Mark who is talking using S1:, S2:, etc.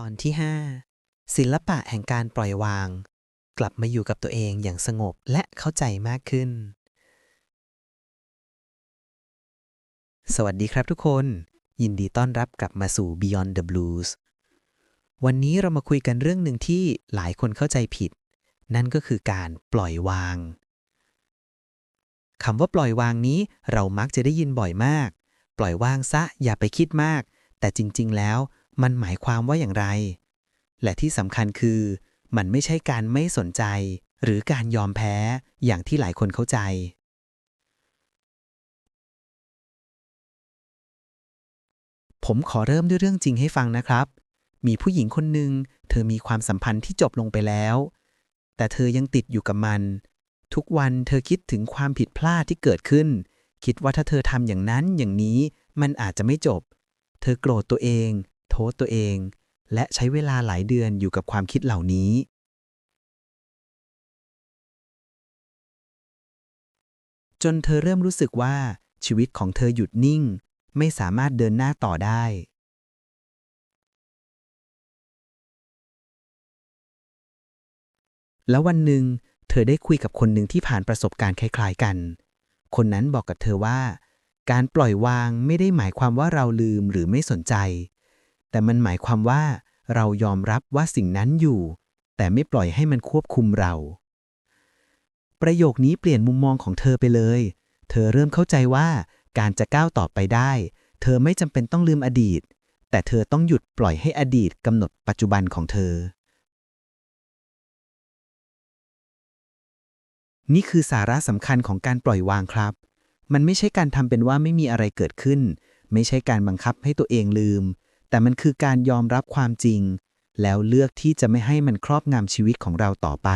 S1: ตอนที่ 5 ศิลปะแห่งการปล่อยวาง กลับมาอยู่กับตัวเองอย่างสงบและเข้าใจมากขึ้น สวัสดีครับทุกคน ยินดีต้อนรับกลับมาสู่ Beyond the Blues วันนี้เรามาคุยกันเรื่องหนึ่งที่หลายคนเข้าใจผิด นั่นก็คือการปล่อยวางคำว่าปล่อยวางนี้เรามักจะได้ยินบ่อยมาก ปล่อยวางซะอย่าไปคิดมาก แต่จริง ๆ แล้ว มันหมายความว่าอย่างไร และที่สำคัญคือ มันไม่ใช่การไม่สนใจ หรือการยอมแพ้อย่างที่หลายคนเข้าใจ ผมขอเริ่มด้วยเรื่องจริงให้ฟังนะครับ มีผู้หญิงคนหนึ่งเธอมีความสัมพันธ์ที่จบลงไปแล้ว แต่เธอยังติดอยู่กับมัน ทุกวันเธอคิดถึงความผิดพลาดที่เกิดขึ้น คิดว่าถ้าเธอทำอย่างนั้นอย่างนี้มันอาจจะไม่จบ เธอโกรธตัวเอง โทษตัวเอง และใช้เวลาหลายเดือนอยู่กับความคิดเหล่านี้ จนเธอเริ่มรู้สึกว่าชีวิตของเธอหยุดนิ่ง ไม่สามารถเดินหน้าต่อได้ แล้ววันหนึ่ง เธอได้คุยกับคนหนึ่งที่ผ่านประสบการณ์คล้ายๆกัน คนนั้นบอกกับเธอว่าการปล่อยวางไม่ได้หมายความว่าเราลืมหรือไม่สนใจ แต่มันหมายความว่าเรายอมรับว่าสิ่งนั้นอยู่ แต่ไม่ปล่อยให้มันควบคุมเรา ประโยคนี้เปลี่ยนมุมมองของเธอไปเลย เธอเริ่มเข้าใจว่าการจะก้าวต่อไปได้ เธอไม่จำเป็นต้องลืมอดีต แต่เธอต้องหยุดปล่อยให้อดีตกำหนดปัจจุบันของเธอ นี่คือสาระสำคัญของการปล่อยวางครับ มันไม่ใช่การทำเป็นว่าไม่มีอะไรเกิดขึ้น ไม่ใช่การบังคับให้ตัวเองลืม แต่มันคือการยอมรับความจริง แล้วเลือกที่จะไม่ให้มันครอบงำชีวิตของเราต่อไป